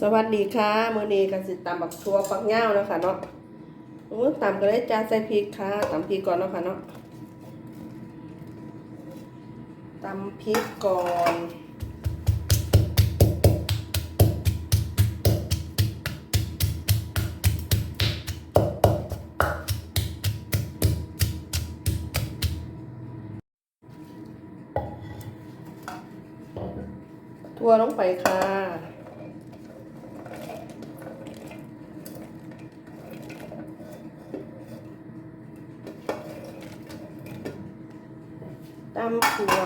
สวัสดีค่ะมือนี้ก็สิตำบักทั่วปักเง้าเนาะค่ะเนาะโอ้ตำก็ได้จ้าใส่พริกค่ะตำพริกก่อนเนาะค่ะเนาะตำพริกก่อนทั่วลงไปค่ะ ตำถั่ว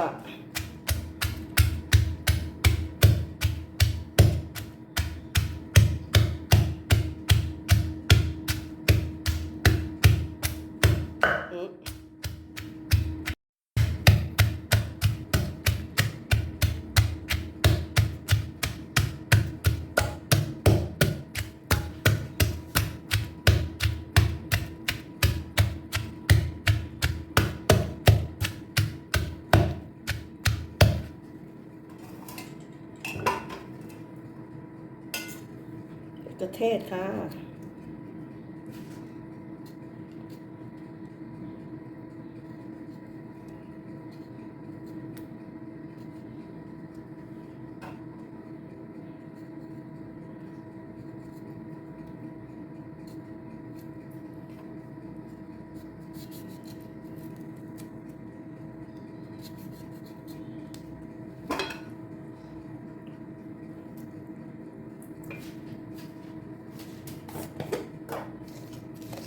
ะเทศค่ะ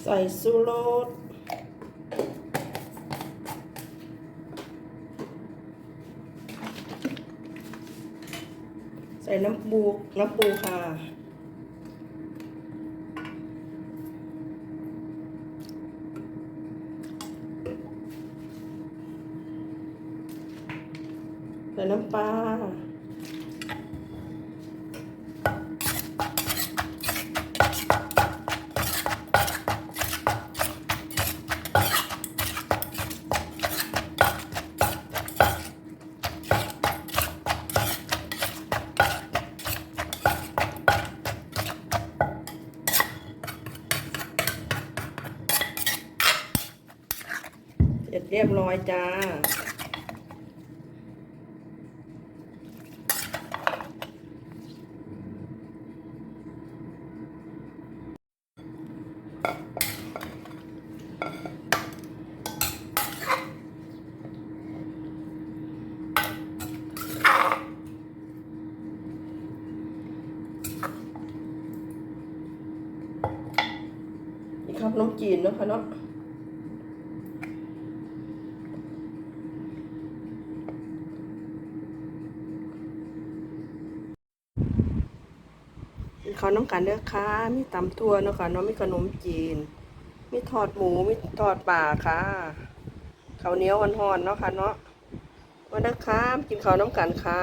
ใส่ซูโรสใส่น้ำปูน้ำปูค่ะ ใส่น้ำปลา เรียบร้อยจ้า นี่ครับน้ำจีนนะคะเนาะ เขาน้องกันเลือค้ามีตำทั่วเนาะค่ะเนาะมีขนมจีน มีทอดหมู มีทอดป่าค่ะข้าวเหนียวห่อนๆเนาะค่ะเนาะวันนี้ค่ะกินข้าวน้ำกันค่ะ